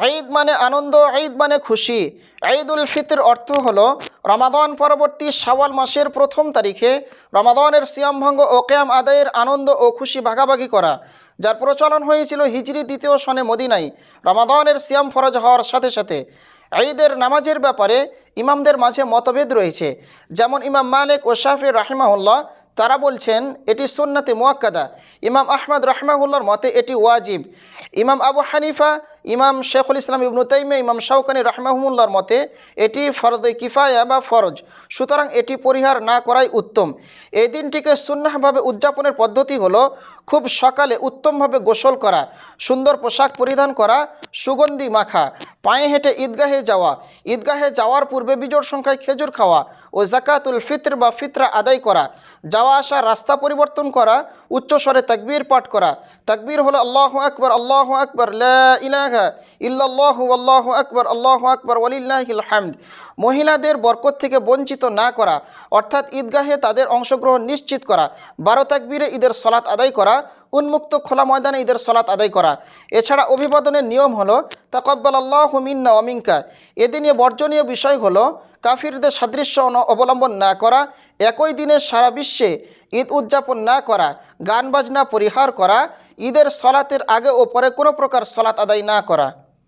ঈদ মানে আনন্দ, ঈদ মানে খুশি। ঈদ উল ফিতর অর্থ হলো রমাদান পরবর্তী শাওয়াল মাসের প্রথম তারিখে রমাদানের সিয়াম ভঙ্গ ও কেয়াম আদায়ের আনন্দ ও খুশি ভাগাভাগি করা, যার প্রচলন হয়েছিল হিজরি দ্বিতীয় সনে মদিনায়। রমাদানের সিয়াম ফরজ হওয়ার সাথে সাথে ঈদের নামাজের ব্যাপারে ইমামদের মাঝে মতভেদ রয়েছে। যেমন ইমাম মালিক ও শাফি রাহিমাহুল্লাহ তারা বলছেন, এটি সুন্নাতে মোয়াক্কাদা। ইমাম আহমদ রাহমাহুল্লার মতে এটি ওয়াজিব। ইমাম আবু হানিফা, ইমাম শেখুল ইসলাম ইবনু তাইমে ইমাম শাউকানি রাহমাহুল্লার মতে এটি ফরদে কিফায়া বা ফরজ। সুতরাং এটি পরিহার না করাই উত্তম। এই দিনটিকে সুন্নাহভাবে উদযাপনের পদ্ধতি হলো খুব সকালে উত্তমভাবে গোসল করা, সুন্দর পোশাক পরিধান করা, সুগন্ধি মাখা, পায়ে হেঁটে ঈদগাহে যাওয়া, ঈদগাহে যাওয়ার পূর্বে বিজোড় সংখ্যায় খেজুর খাওয়া ও জাকাতুল ফিত্র বা ফিতরা আদায় করা যাওয়া আসা, রাস্তা পরিবর্তন করা উচ্চস্বরে তাকবীর পাঠ করা। তাকবীর হলো আল্লাহ আকবর আল্লাহ আকবর ইহ আল্লাহু আকবর, আল্লাহ আকবর, ওয়ালিল্লাহিল হামদ। মহিলাদের বরকত থেকে বঞ্চিত না করা, অর্থাৎ ঈদগাহে তাদের অংশগ্রহণ নিশ্চিত করা, বারো তাকবীরে ঈদের সলাৎ আদায় করা উন্মুক্ত খোলা ময়দানে ঈদের সলাত আদায় করা। এছাড়া অভিবাদনের নিয়ম হলো তাকব্বাল আল্লাহ মিন্না এদিন এদিনে বর্জনীয় বিষয় হলো, কাফিরদের সাদৃশ্য অবলম্বন না করা, একই দিনে সারা বিশ্বে ঈদ উদযাপন না করা গান বাজনা পরিহার করা, ঈদের সলাতের আগে ও পরে কোনো প্রকার সলাত আদায় না করা।